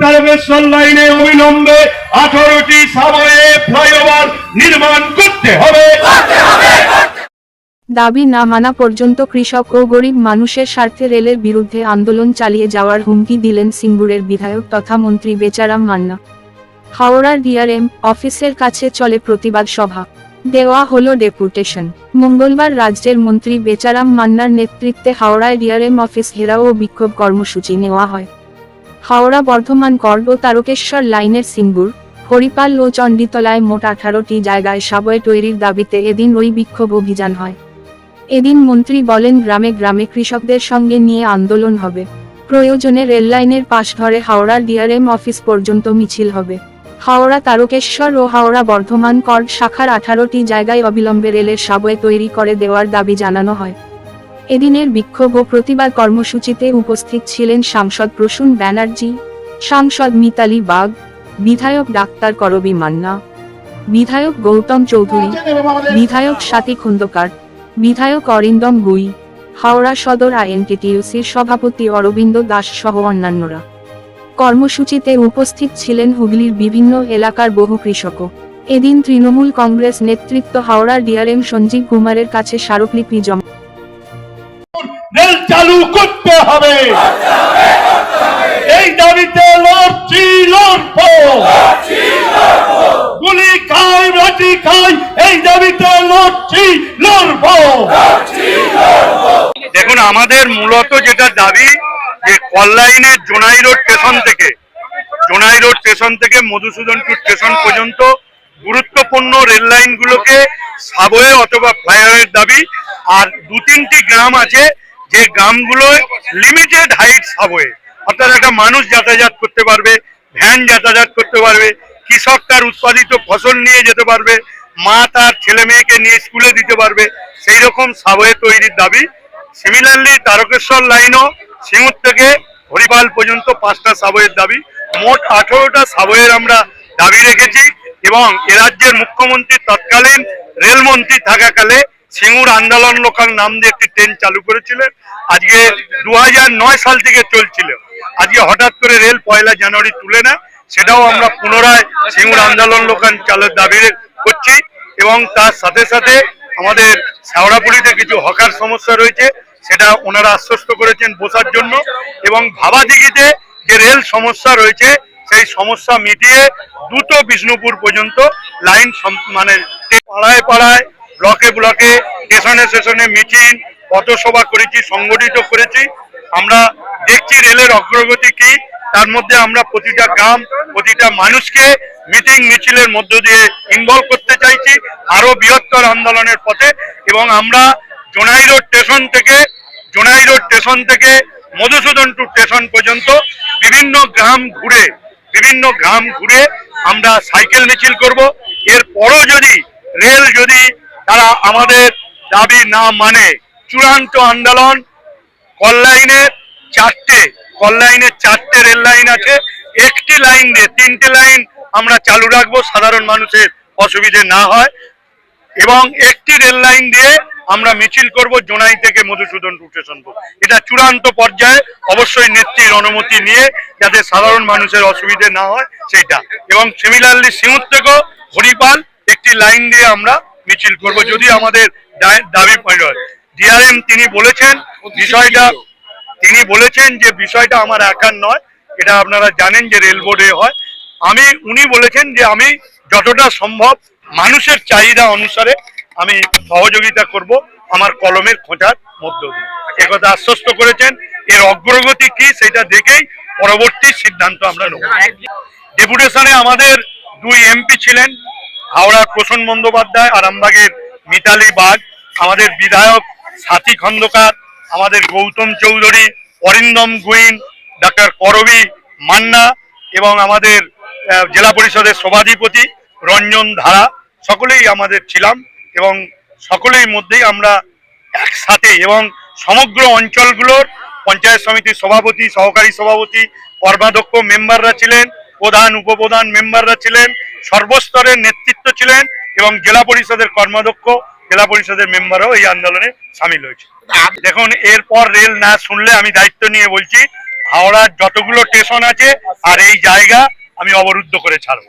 তারকেশ্বর লাইনে অবিলম্বে আঠারোটি সাবওয়ে ফ্লাইওভার নির্মাণ করতে হবে। দাবি না মানা পর্যন্ত কৃষক ও গরিব মানুষের স্বার্থে রেলের বিরুদ্ধে আন্দোলন চালিয়ে যাওয়ার হুমকি দিলেন সিঙ্গুরের বিধায়ক তথা মন্ত্রী বেচারাম মান্না। হাওড়ার ডিআরএম অফিসের কাছে চলে প্রতিবাদ সভা। দেওয়া হলো ডেপুটেশন। মঙ্গলবার রাজ্যের মন্ত্রী বেচারাম মান্নার নেতৃত্বে হাওড়ায় ডিআরএম অফিস ঘেরাও ও বিক্ষোভ কর্মসূচি নেওয়া হয়। হাওড়া বর্ধমান ও তারকেশ্বর লাইনের সিঙ্গুর হরিপাল ও চণ্ডীতলায় মোট আঠারোটি জায়গায় সাবওয়ে তৈরির দাবিতে এদিন ওই বিক্ষোভ অভিযান হয়। এদিন মন্ত্রী বলেন, গ্রামে গ্রামে কৃষকদের সঙ্গে নিয়ে আন্দোলন হবে। প্রয়োজনে রেললাইনের পাশ ধরে হাওড়ার ডিআরএম অফিস পর্যন্ত মিছিল হবে। হাওড়া তারকেশ্বর ও হাওড়া বর্ধমান কর্ড শাখার আঠারোটি জায়গায় অবিলম্বে রেলের সাবওয়ে তৈরি করে দেওয়ার দাবি জানানো হয়। এদিনের বিক্ষোভ ও প্রতিবাদ কর্মসূচিতে উপস্থিত ছিলেন সাংসদ প্রসূন ব্যানার্জি, সাংসদ মিতালি বাগ, বিধায়ক ডাক্তার করবি মান্না, বিধায়ক গৌতম চৌধুরী, বিধায়ক স্বাতী খন্দকার, বিধায়ক অরিন্দম গুই, হাওড়া সদর আইএনটিটিউসির সভাপতি অরবিন্দ দাস সহ অন্যান্যরা। কর্মসূচিতে উপস্থিত ছিলেন হুগলির বিভিন্ন এলাকার বহু কৃষকও এদিন তৃণমূল কংগ্রেস নেতৃত্ব হাওড়ার ডিআরএম সঞ্জীব কুমারের কাছে স্মারকলিপি জমা হবে। এই দাবিতে লড়ছি, লড়বো। গুলি খাই রুটি খাই, এই দাবিতে লড়ছি, লড়বো। দেখুন, আমাদের মূলত যেটা দাবি যে কল্যাণের জোনাই রোড স্টেশন থেকে, জোনাই রোড স্টেশন থেকে মধুসূদনপুর স্টেশন পর্যন্ত গুরুত্বপূর্ণ রেল লাইনগুলোকে সাবওয়ে অথবা ফ্লাইওভারের দাবি। আর দু তিনটি গ্রাম আছে যে গ্রামগুলো লিমিটেড হাইট সাবওয়ে অর্থাৎ একটা মানুষ যাতায়াত করতে পারবে, ভ্যান যাতায়াত করতে পারবে, কৃষক তার উৎপাদিত ফসল নিয়ে যেতে পারবে, মা তার ছেলে মেয়েকে নিয়ে স্কুলে দিতে পারবে, সেই রকম সাবওয়ে তৈরির দাবি। সিমিলারলি তারকেশ্বর লাইনও সিঙ্গুর থেকে হরিপাল পর্যন্ত পাঁচটা সাবওয়ের দাবি। মোট আঠারোটা সাবওয়ের আমরা দাবি রেখেছি এবং এ রাজ্যের মুখ্যমন্ত্রী তৎকালীন রেলমন্ত্রী থাকাকালে সিঙ্গুর আন্দোলন লোকাল নাম দিয়ে একটি ট্রেন চালু করেছিলেন আজকে দু সাল থেকে চলছিল। আজকে হঠাৎ করে রেল পয়লা জানুয়ারি তুলে না সেটাও আমরা পুনরায় সিঙ্গুর আন্দোলন লোকাল চালের দাবি করছি এবং তার সাথে সাথে আমাদের শেওড়াপুলিতে কিছু হকার সমস্যা রয়েছে, সেটা ওনারা আশ্বস্ত করেছেন বসার জন্য এবং ভাবাদিঘিতে যে রেল সমস্যা রয়েছে, সেই সমস্যা মিটিয়ে দ্রুত বিষ্ণুপুর পর্যন্ত লাইন মানে পাড়ায় পাড়ায় ব্লকে ব্লকে, স্টেশনে স্টেশনে মিটিং পথসভা করেছি, সংগঠিত করেছি। আমরা দেখছি রেলের অগ্রগতি কি, তার মধ্যে আমরা প্রতিটা গ্রাম, প্রতিটা মানুষকে মিটিং, মিছিলের মধ্য দিয়ে ইনভলভ করতে চাইছি আরও বৃহত্তর আন্দোলনের পথে। এবং আমরা জোনাই রোড স্টেশন থেকে, জোনাই রোড স্টেশন থেকে মধুসূদনপুর স্টেশন পর্যন্ত বিভিন্ন গ্রাম ঘুরে, বিভিন্ন গ্রাম ঘুরে আমরা সাইকেল মিছিল করব। এরপরও যদি, রেল যদি তারা আমাদের দাবি না মানে চূড়ান্ত আন্দোলন কল্যাণের চারটে কল্যাণের চারটে রেল লাইন আছে, একটি লাইন দিয়ে তিনটে লাইন আমরা চালু রাখব, সাধারণ মানুষের অসুবিধে না হয়, এবং একটি রেল লাইন দিয়ে আমরা মিছিল করব, জোনাই থেকে মধুসূদন স্টেশন। এটা চূড়ান্ত পর্যায়ে অবশ্যই নেত্রীর অনুমতি নিয়ে যাতে সাধারণ মানুষের অসুবিধে না হয়, সেইটা এবং সিমিলারলি সিঙ্গুর থেকেও হরিপাল, একটি লাইন দিয়ে আমরা মিছিল করব যদি আমাদের দাবি ডিআরএম তিনি বলেছেন বিষয়টা তিনি বলেছেন যে বিষয়টা আমার একার নয় এটা আপনারা জানেন যে রেল বোর্ডে হয়। আমি উনি বলেছেন যে আমি যতটা সম্ভব মানুষের চাহিদা অনুসারে আমি সহযোগিতা করব আমার কলমের খোঁজার মধ্য দিয়ে। একথা আশ্বস্ত করেছেন। এর অগ্রগতি কি সেটা দেখেই পরবর্তী সিদ্ধান্ত আমরা নেব। ডেপুটেশনে আমাদের দুই এমপি ছিলেন হাওড়ার প্রসন্ন বন্দ্যোপাধ্যায় আরামবাগের মিতালি বাগ আমাদের বিধায়ক সাথী খন্দকার আমাদের গৌতম চৌধুরী অরিন্দম গুইন ডাক্তার করবি মান্না এবং আমাদের জেলা পরিষদের সভাধিপতি রঞ্জন ধারা সকলেই আমাদের ছিলাম এবং সকলেই মধ্যেই আমরা একসাথে এবং সমগ্র অঞ্চলগুলোর পঞ্চায়েত সমিতির সভাপতি সহকারী সভাপতি কর্মাধ্যক্ষ মেম্বাররা ছিলেন প্রধান উপপ্রধান মেম্বাররা ছিলেন সর্বস্তরের নেতৃত্ব ছিলেন এবং জেলা পরিষদের কর্মাধ্যক্ষ, জেলা পরিষদের মেম্বারও এই আন্দোলনে সামিল হয়েছে। দেখুন, এরপর রেল না শুনলে আমি দায়িত্ব নিয়ে বলছি, হাওড়ার যতগুলো স্টেশন আছে আর এই জায়গা আমি অবরুদ্ধ করে ছাড়বো।